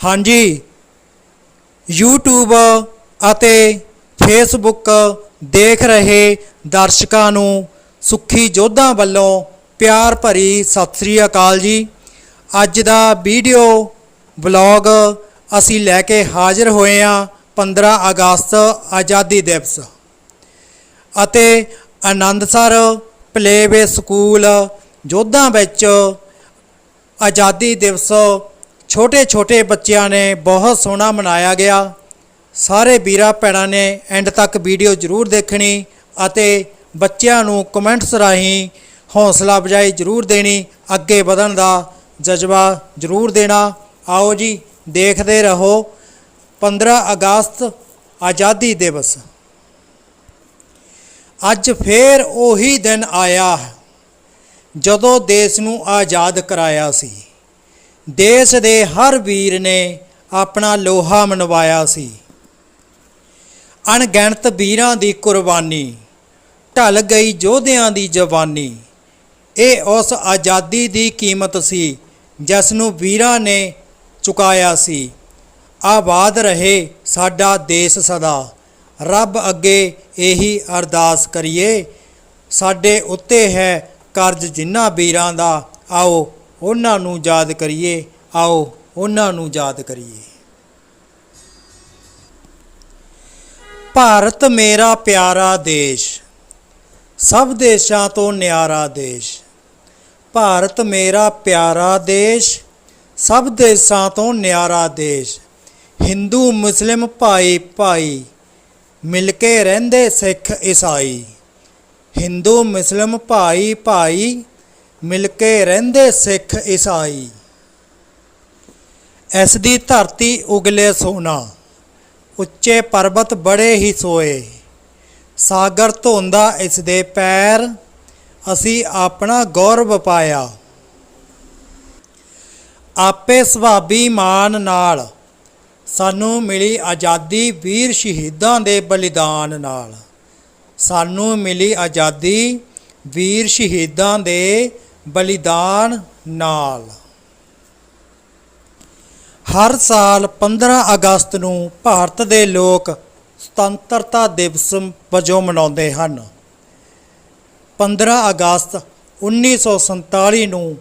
ਹਾਂਜੀ। YouTube ਅਤੇ Facebook ਦੇਖ ਰਹੇ ਦਰਸ਼ਕਾਂ ਨੂੰ ਸੁੱਖੀ ਜੋਧਾਂ ਵੱਲੋਂ ਪਿਆਰ ਭਰੀ ਸਤਿ ਸ੍ਰੀ ਅਕਾਲ ਜੀ। ਅੱਜ ਦਾ ਵੀਡੀਓ ਵਲੌਗ ਅਸੀਂ ਲੈ ਕੇ ਹਾਜ਼ਰ ਹੋਏ ਹਾਂ 15 ਅਗਸਤ ਆਜ਼ਾਦੀ ਦਿਵਸ। ਅਤੇ ਆਨੰਦਸਰ ਪਲੇਵੇ ਸਕੂਲ ਜੋਧਾਂ ਵਿੱਚ ਆਜ਼ਾਦੀ ਦਿਵਸ ਛੋਟੇ ਛੋਟੇ ਬੱਚਿਆਂ ਨੇ ਬਹੁਤ ਸੋਹਣਾ ਮਨਾਇਆ ਗਿਆ। ਸਾਰੇ ਵੀਰਾਂ ਭੈਣਾਂ ਨੇ ਐਂਡ ਤੱਕ ਵੀਡੀਓ ਜ਼ਰੂਰ ਦੇਖਣੀ ਅਤੇ ਬੱਚਿਆਂ ਨੂੰ ਕਮੈਂਟਸ ਰਾਹੀਂ ਹੌਸਲਾ ਅਫਜ਼ਾਈ ਜ਼ਰੂਰ ਦੇਣੀ। ਅੱਗੇ ਵਧਣ ਦਾ ਜਜ਼ਬਾ ਜ਼ਰੂਰ ਦੇਣਾ। ਆਓ ਜੀ, ਦੇਖਦੇ ਰਹੋ 15 ਅਗਸਤ ਆਜ਼ਾਦੀ ਦਿਵਸ। ਅੱਜ ਫੇਰ ਉਹੀ ਦਿਨ ਆਇਆ ਜਦੋਂ ਦੇਸ਼ ਨੂੰ ਆਜ਼ਾਦ ਕਰਾਇਆ ਸੀ। ਦੇਸ਼ ਦੇ ਹਰ ਵੀਰ ਨੇ ਆਪਣਾ ਲੋਹਾ ਮਨਵਾਇਆ ਸੀ। ਅਣਗਿਣਤ ਵੀਰਾਂ ਦੀ ਕੁਰਬਾਨੀ, ਢਲ ਗਈ ਯੋਧਿਆਂ ਦੀ ਜਵਾਨੀ, ਇਹ ਉਸ ਆਜ਼ਾਦੀ ਦੀ ਕੀਮਤ ਸੀ ਜਿਸ ਨੂੰ ਵੀਰਾਂ ਨੇ ਚੁਕਾਇਆ ਸੀ। ਆਬਾਦ ਰਹੇ ਸਾਡਾ ਦੇਸ਼ ਸਦਾ, ਰੱਬ ਅੱਗੇ ਇਹੀ ਅਰਦਾਸ ਕਰੀਏ, ਸਾਡੇ ਉੱਤੇ ਹੈ ਕਰਜ਼ ਜਿਨ੍ਹਾਂ ਵੀਰਾਂ ਦਾ, ਆਓ ਉਹਨਾਂ ਨੂੰ ਯਾਦ ਕਰੀਏ। ਆਓ, ਉਹਨਾਂ ਨੂੰ ਯਾਦ ਕਰੀਏ। ਭਾਰਤ ਮੇਰਾ ਪਿਆਰਾ ਦੇਸ਼, ਸਭ ਦੇਸ਼ਾਂ ਤੋਂ ਨਿਆਰਾ ਦੇਸ਼। ਭਾਰਤ ਮੇਰਾ ਪਿਆਰਾ ਦੇਸ਼, ਸਭ ਦੇਸ਼ਾਂ ਤੋਂ ਨਿਆਰਾ ਦੇਸ਼। ਹਿੰਦੂ, ਮੁਸਲਿਮ ਭਾਈ ਭਾਈ, ਮਿਲ ਕੇ ਰਹਿੰਦੇ ਸਿੱਖ ਈਸਾਈ। ਹਿੰਦੂ, ਮੁਸਲਿਮ ਭਾਈ ਭਾਈ ਮਿਲ ਕੇ ਰਹਿੰਦੇ ਸਿੱਖ ਈਸਾਈ। ਇਸ ਦੀ ਧਰਤੀ ਉਗਲੇ ਸੋਨਾ, ਉੱਚੇ ਪਰਬਤ ਬੜੇ ਹੀ ਸੋਏ। ਸਾਗਰ ਧੋਂਦਾ ਇਸ ਦੇ ਪੈਰ, ਅਸੀਂ ਆਪਣਾ ਗੌਰਵ ਪਾਇਆ। ਆਪੇ ਸੁਭਾਵੀ ਮਾਨ ਨਾਲ ਸਾਨੂੰ ਮਿਲੀ ਆਜ਼ਾਦੀ ਵੀਰ ਸ਼ਹੀਦਾਂ ਦੇ ਬਲੀਦਾਨ ਨਾਲ। ਸਾਨੂੰ ਮਿਲੀ ਆਜ਼ਾਦੀ ਵੀਰ ਸ਼ਹੀਦਾਂ ਦੇ ਬਲੀਦਾਨ ਨਾਲ। ਹਰ ਸਾਲ 15 ਅਗਸਤ ਨੂੰ ਭਾਰਤ ਦੇ ਲੋਕ ਸੁਤੰਤਰਤਾ ਦਿਵਸ ਵਜੋਂ ਮਨਾਉਂਦੇ ਹਨ। 15 ਅਗਸਤ 1947 ਨੂੰ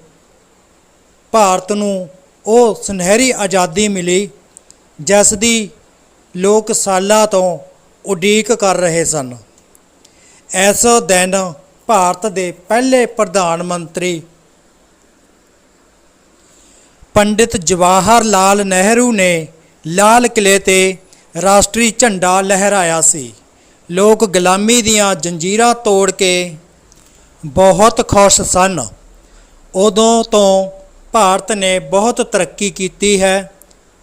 ਭਾਰਤ ਨੂੰ ਉਹ ਸੁਨਹਿਰੀ ਆਜ਼ਾਦੀ ਮਿਲੀ, ਜਿਸ ਦੀ ਲੋਕ ਸਾਲਾਂ ਤੋਂ ਉਡੀਕ ਕਰ ਰਹੇ ਸਨ। ਇਸ ਦਿਨ ਭਾਰਤ ਦੇ ਪਹਿਲੇ ਪ੍ਰਧਾਨ ਮੰਤਰੀ ਪੰਡਿਤ ਜਵਾਹਰ ਲਾਲ ਨਹਿਰੂ ਨੇ ਲਾਲ ਕਿਲੇ ਤੇ ਰਾਸ਼ਟਰੀ ਝੰਡਾ ਲਹਿਰਾਇਆ ਸੀ। ਲੋਕ ਗੁਲਾਮੀ ਦੀਆਂ ਜੰਜੀਰਾਂ ਤੋੜ ਕੇ ਬਹੁਤ ਖੁਸ਼ ਸਨ। ਉਦੋਂ ਤੋਂ ਭਾਰਤ ਨੇ ਬਹੁਤ ਤਰੱਕੀ ਕੀਤੀ ਹੈ।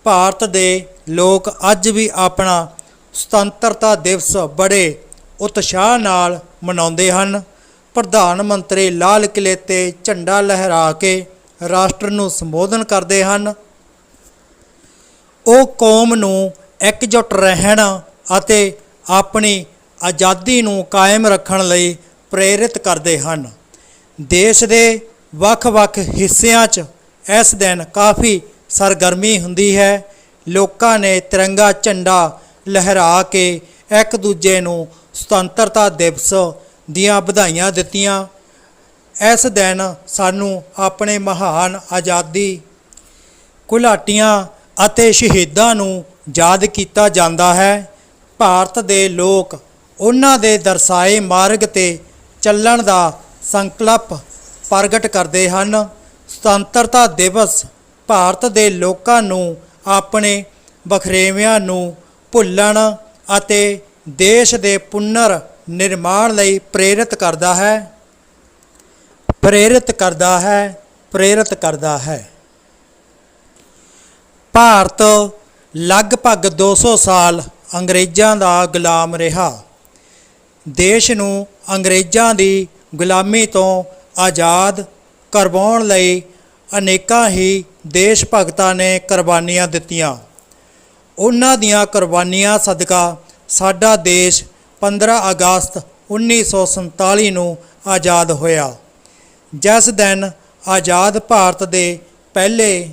ਭਾਰਤ ਦੇ ਲੋਕ ਅੱਜ ਵੀ ਆਪਣਾ ਸੁਤੰਤਰਤਾ ਦਿਵਸ ਬੜੇ ਉਤਸ਼ਾਹ ਨਾਲ ਮਨਾਉਂਦੇ ਹਨ। ਪ੍ਰਧਾਨ ਮੰਤਰੀ ਲਾਲ ਕਿਲੇ ਤੇ ਝੰਡਾ ਲਹਿਰਾ ਕੇ ਰਾਸ਼ਟਰ ਨੂੰ ਸੰਬੋਧਨ ਕਰਦੇ ਹਨ। ਉਹ ਕੌਮ ਨੂੰ ਇਕਜੁੱਟ ਰਹਿਣ ਅਤੇ ਆਪਣੀ ਆਜ਼ਾਦੀ ਨੂੰ ਕਾਇਮ ਰੱਖਣ ਲਈ ਪ੍ਰੇਰਿਤ ਕਰਦੇ ਹਨ। ਦੇਸ਼ ਦੇ ਵੱਖ-ਵੱਖ ਹਿੱਸਿਆਂ 'ਚ ਇਸ ਦਿਨ ਕਾਫੀ ਸਰਗਰਮੀ ਹੁੰਦੀ ਹੈ। ਲੋਕਾਂ ਨੇ ਤਿਰੰਗਾ ਝੰਡਾ ਲਹਿਰਾ ਕੇ ਇੱਕ ਦੂਜੇ ਨੂੰ ਸੁਤੰਤਰਤਾ ਦਿਵਸ ਦੀਆਂ ਵਧਾਈਆਂ ਦਿੱਤੀਆਂ। ਇਸ ਦਿਨ ਸਾਨੂੰ ਆਪਣੇ ਮਹਾਨ ਆਜ਼ਾਦੀ ਘੁਲਾਟੀਆਂ ਅਤੇ ਸ਼ਹੀਦਾਂ ਨੂੰ ਯਾਦ ਕੀਤਾ ਜਾਂਦਾ ਹੈ। ਭਾਰਤ ਦੇ ਲੋਕ ਉਹਨਾਂ ਦੇ ਦਰਸਾਏ ਮਾਰਗ ਤੇ ਚੱਲਣ ਦਾ ਸੰਕਲਪ ਪ੍ਰਗਟ ਕਰਦੇ ਹਨ। ਸੁਤੰਤਰਤਾ ਦਿਵਸ ਭਾਰਤ ਦੇ ਲੋਕਾਂ ਨੂੰ ਆਪਣੇ ਵਖਰੇਵਿਆਂ ਨੂੰ ਭੁੱਲਣ ਅਤੇ ਦੇਸ਼ ਦੇ ਪੁਨਰ ਨਿਰਮਾਣ ਲਈ ਪ੍ਰੇਰਿਤ ਕਰਦਾ ਹੈ, ਪ੍ਰੇਰਿਤ ਕਰਦਾ ਹੈ, ਪ੍ਰੇਰਿਤ ਕਰਦਾ ਹੈ। ਭਾਰਤ ਲਗਭਗ 200 ਸਾਲ ਅੰਗਰੇਜ਼ਾਂ ਦਾ ਗੁਲਾਮ ਰਿਹਾ। ਦੇਸ਼ ਨੂੰ ਅੰਗਰੇਜ਼ਾਂ ਦੀ ਗੁਲਾਮੀ ਤੋਂ ਆਜ਼ਾਦ ਕਰਵਾਉਣ ਲਈ ਅਨੇਕਾਂ ਹੀ ਦੇਸ਼ ਭਗਤਾਂ ਨੇ ਕੁਰਬਾਨੀਆਂ ਦਿੱਤੀਆਂ। ਉਹਨਾਂ ਦੀਆਂ ਕੁਰਬਾਨੀਆਂ ਸਦਕਾ ਸਾਡਾ ਦੇਸ਼ 15 ਅਗਸਤ 1947 ਨੂੰ ਆਜ਼ਾਦ ਹੋਇਆ। ਜਿਸ ਦਿਨ ਆਜ਼ਾਦ ਭਾਰਤ ਦੇ ਪਹਿਲੇ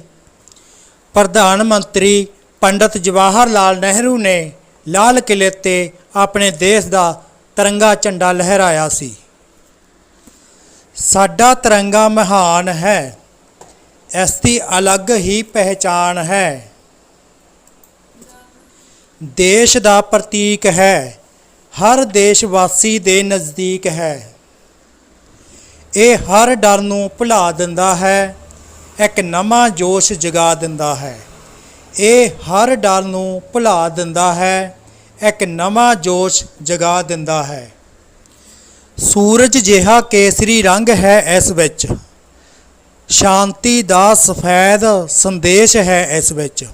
ਪ੍ਰਧਾਨ ਮੰਤਰੀ ਪੰਡਤ ਜਵਾਹਰ ਲਾਲ ਨਹਿਰੂ ਨੇ ਲਾਲ ਕਿਲੇ ਤੇ ਆਪਣੇ ਦੇਸ਼ ਦਾ ਤਿਰੰਗਾ ਝੰਡਾ ਲਹਿਰਾਇਆ ਸੀ। ਸਾਡਾ ਤਿਰੰਗਾ ਮਹਾਨ ਹੈ, ਇਸ ਦੀ ਅਲੱਗ ਹੀ ਪਹਿਚਾਣ ਹੈ। ਦੇਸ਼ ਦਾ ਪ੍ਰਤੀਕ ਹੈ ਹਰ ਦੇਸ਼ ਵਾਸੀ ਦੇ ਨਜ਼ਦੀਕ ਹੈ। ਇਹ ਹਰ ਡਰ ਨੂੰ ਭੁਲਾ ਦਿੰਦਾ ਹੈ, ਇੱਕ ਨਵਾਂ ਜੋਸ਼ ਜਗਾ ਦਿੰਦਾ ਹੈ। ਇਹ ਹਰ ਡਰ ਨੂੰ ਭੁਲਾ ਦਿੰਦਾ ਹੈ, ਇੱਕ ਨਵਾਂ ਜੋਸ਼ ਜਗਾ ਦਿੰਦਾ ਹੈ। ਸੂਰਜ ਜਿਹਾ ਕੇਸਰੀ ਰੰਗ ਹੈ ਇਸ ਵਿੱਚ। ਸ਼ਾਂਤੀ ਦਾ ਸਫੈਦ ਸੰਦੇਸ਼ ਹੈ ਇਸ ਵਿੱਚ।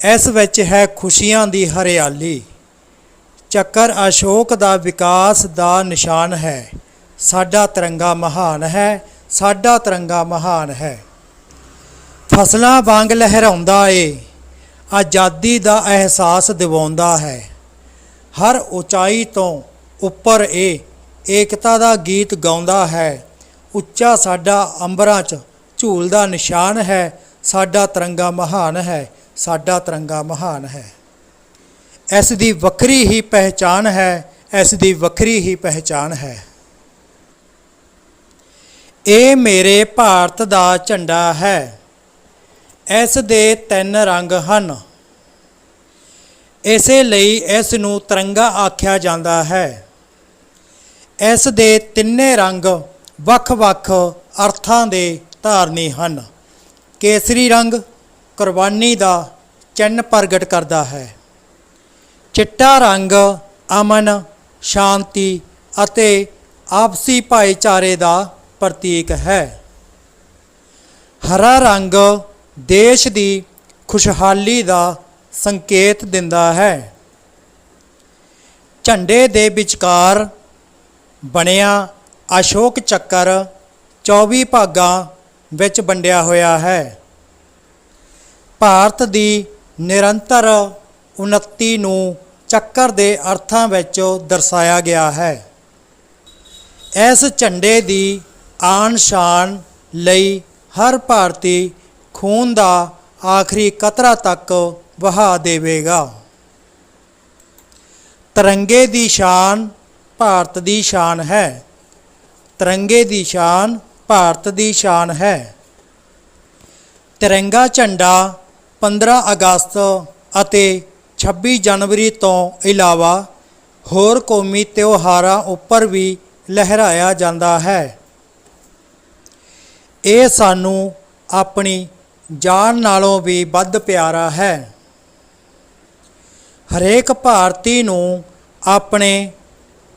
ਇਸ ਵਿੱਚ ਹੈ ਖੁਸ਼ੀਆਂ ਦੀ ਹਰਿਆਲੀ। ਚੱਕਰ ਅਸ਼ੋਕ ਦਾ ਵਿਕਾਸ ਦਾ ਨਿਸ਼ਾਨ ਹੈ। ਸਾਡਾ ਤਿਰੰਗਾ ਮਹਾਨ ਹੈ, ਸਾਡਾ ਤਿਰੰਗਾ ਮਹਾਨ ਹੈ। ਫਸਲਾਂ ਵਾਂਗ ਲਹਿਰਾਉਂਦਾ ਏ, ਆਜ਼ਾਦੀ ਦਾ ਅਹਿਸਾਸ ਦਿਵਾਉਂਦਾ ਹੈ। ਹਰ ਉਚਾਈ ਤੋਂ ਉੱਪਰ ਇਹ ਏਕਤਾ ਦਾ ਗੀਤ ਗਾਉਂਦਾ ਹੈ। ਉੱਚਾ ਸਾਡਾ ਅੰਬਰਾਂ 'ਚ ਝੂਲਦਾ ਨਿਸ਼ਾਨ ਹੈ, ਸਾਡਾ ਤਿਰੰਗਾ ਮਹਾਨ ਹੈ, ਸਾਡਾ ਤਿਰੰਗਾ ਮਹਾਨ ਹੈ। ਇਸ ਦੀ ਵੱਖਰੀ ਹੀ ਪਹਿਚਾਨ ਹੈ ਇਸ ਦੀ ਵੱਖਰੀ ਹੀ ਪਹਿਚਾਨ ਹੈ। ਇਹ ਮੇਰੇ ਭਾਰਤ ਦਾ ਝੰਡਾ ਹੈ। ਇਸ ਦੇ ਤਿੰਨ ਰੰਗ ਹਨ। ਇਸੇ ਲਈ ਇਸ ਨੂੰ ਤਿਰੰਗਾ ਆਖਿਆ ਜਾਂਦਾ ਹੈ। ਇਸ ਦੇ ਤਿੰਨੇ ਰੰਗ ਵੱਖ-ਵੱਖ ਅਰਥਾਂ ਦੇ ਧਾਰਨੀ ਹਨ। ਕੇਸਰੀ ਰੰਗ ਕੁਰਬਾਨੀ ਦਾ ਚਿੰਨ੍ਹ ਪ੍ਰਗਟ ਕਰਦਾ ਹੈ। ਚਿੱਟਾ ਰੰਗ, ਅਮਨ, ਸ਼ਾਂਤੀ ਅਤੇ ਆਪਸੀ ਭਾਈਚਾਰੇ ਦਾ ਪ੍ਰਤੀਕ ਹੈ। ਹਰਾ ਰੰਗ ਦੇਸ਼ ਦੀ ਖੁਸ਼ਹਾਲੀ ਦਾ ਸੰਕੇਤ ਦਿੰਦਾ ਹੈ। ਝੰਡੇ ਦੇ ਵਿਚਕਾਰ ਬਣਿਆ ਅਸ਼ੋਕ ਚੱਕਰ 24 ਭਾਗਾਂ ਵਿੱਚ ਵੰਡਿਆ ਹੋਇਆ ਹੈ। ਭਾਰਤ ਦੀ ਨਿਰੰਤਰ ਉન્નਤੀ ਨੂੰ ਚੱਕਰ ਦੇ ਅਰਥਾਂ ਵਿੱਚ ਦਰਸਾਇਆ ਗਿਆ ਹੈ। ਇਸ ਝੰਡੇ ਦੀ ਆਨ ਸ਼ਾਨ ਲਈ ਹਰ ਭਾਰਤੀ ਖੂਨ ਦਾ ਆਖਰੀ ਕਤਰਾ ਤੱਕ ਵਹਾ ਦੇਵੇਗਾ। ਤਿਰੰਗੇ ਦੀ ਸ਼ਾਨ ਭਾਰਤ ਦੀ ਸ਼ਾਨ ਹੈ। ਤਿਰੰਗੇ ਦੀ ਸ਼ਾਨ ਭਾਰਤ ਦੀ ਸ਼ਾਨ ਹੈ। ਤਿਰੰਗਾ ਝੰਡਾ 15 ਅਗਸਤ ਅਤੇ 26 ਜਨਵਰੀ ਤੋਂ ਇਲਾਵਾ ਹੋਰ ਕੌਮੀ ਤਿਉਹਾਰਾਂ ਉੱਪਰ ਵੀ ਲਹਿਰਾਇਆ ਜਾਂਦਾ ਹੈ। ਇਹ ਸਾਨੂੰ ਆਪਣੀ ਜਾਨ ਨਾਲੋਂ ਵੀ ਵੱਧ ਪਿਆਰਾ ਹੈ। ਹਰੇਕ ਭਾਰਤੀ ਨੂੰ ਆਪਣੇ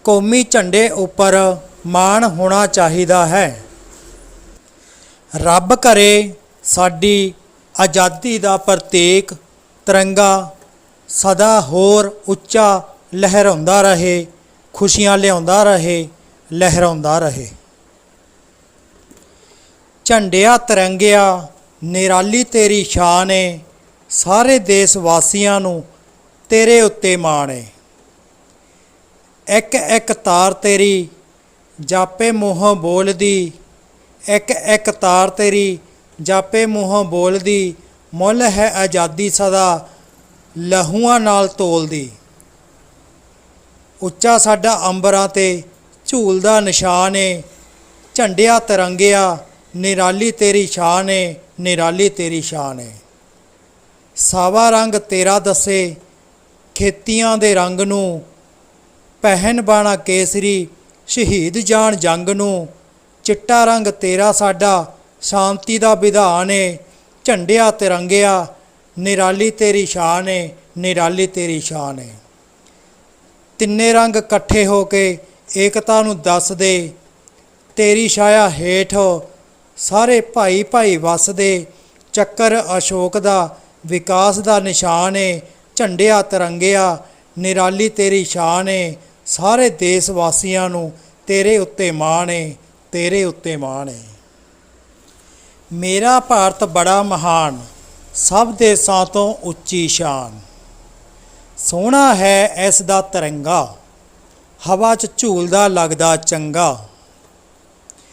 ਕੌਮੀ ਝੰਡੇ ਉੱਪਰ ਮਾਣ ਹੋਣਾ ਚਾਹੀਦਾ ਹੈ। ਰੱਬ ਕਰੇ ਸਾਡੀ ਆਜ਼ਾਦੀ ਦਾ ਪ੍ਰਤੀਕ ਤਿਰੰਗਾ ਸਦਾ ਹੋਰ ਉੱਚਾ ਲਹਿਰਾਉਂਦਾ ਰਹੇ, ਖੁਸ਼ੀਆਂ ਲਿਆਉਂਦਾ ਰਹੇ ਲਹਿਰਾਉਂਦਾ ਰਹੇ। ਝੰਡਿਆ ਤਿਰੰਗਿਆ, ਨਿਰਾਲੀ ਤੇਰੀ ਸ਼ਾਨ ਏ, ਸਾਰੇ ਦੇਸ਼ ਵਾਸੀਆਂ ਨੂੰ ਤੇਰੇ ਉੱਤੇ ਮਾਣ ਏ। ਇੱਕ ਇੱਕ ਤਾਰ ਤੇਰੀ ਜਾਪੇ ਮੂੰਹੋਂ ਬੋਲਦੀ, ਇੱਕ ਇੱਕ ਤਾਰ ਤੇਰੀ ਜਾਪੇ ਮੂੰਹੋਂ ਬੋਲਦੀ, ਮੁੱਲ ਹੈ ਆਜ਼ਾਦੀ ਸਦਾ ਲਹੂਆਂ ਨਾਲ ਤੋਲਦੀ। ਉੱਚਾ ਸਾਡਾ ਅੰਬਰਾਂ ਤੇ ਝੂਲਦਾ ਨਿਸ਼ਾਨ ਏ। ਝੰਡਿਆ ਤਿਰੰਗਿਆ, ਨਿਰਾਲੀ ਤੇਰੀ ਸ਼ਾਨ ਏ, ਨਿਰਾਲੀ ਤੇਰੀ ਸ਼ਾਨ ਏ। ਸਾਵਾ ਰੰਗ ਤੇਰਾ ਦੱਸੇ, ਖੇਤੀਆਂ ਦੇ ਰੰਗ ਨੂੰ। ਪਹਿਨ ਬਾਣਾ ਕੇਸਰੀ, ਸ਼ਹੀਦ ਜਾਣ ਜੰਗ ਨੂੰ। ਚਿੱਟਾ ਰੰਗ ਤੇਰਾ ਸਾਡਾ, ਸ਼ਾਂਤੀ ਦਾ ਵਿਧਾਨ ਏ। ਝੰਡਿਆ ਤਿਰੰਗਿਆ ਨਿਰਾਲੀ ਤੇਰੀ ਸ਼ਾਨ ਏ, ਨਿਰਾਲੀ ਤੇਰੀ ਸ਼ਾਨ ਏ। ਤਿੰਨੇ ਰੰਗ ਇਕੱਠੇ ਹੋ ਕੇ ਏਕਤਾ ਨੂੰ ਦੱਸ ਦੇ। ਤੇਰੀ ਛਾਇਆ ਹੇਠ ਸਾਰੇ ਭਾਈ ਭਾਈ ਵਸਦੇ ਚੱਕਰ ਅਸ਼ੋਕ ਦਾ, ਵਿਕਾਸ ਦਾ ਨਿਸ਼ਾਨ ਏ, ਝੰਡਿਆ ਤਿਰੰਗਿਆ, ਨਿਰਾਲੀ ਤੇਰੀ ਸ਼ਾਨ ਏ। ਸਾਰੇ ਦੇਸ਼ ਵਾਸੀਆਂ ਨੂੰ ਤੇਰੇ ਉੱਤੇ ਮਾਣ ਏ, ਤੇਰੇ ਉੱਤੇ ਮਾਣ ਏ। ਮੇਰਾ ਭਾਰਤ ਬੜਾ ਮਹਾਨ। ਸਭ ਦੇਸ਼ਾਂ ਤੋਂ ਉੱਚੀ ਸ਼ਾਨ। ਸੋਹਣਾ ਹੈ ਇਸ ਦਾ ਤਿਰੰਗਾ, ਹਵਾ 'ਚ ਝੂਲਦਾ ਲੱਗਦਾ ਚੰਗਾ।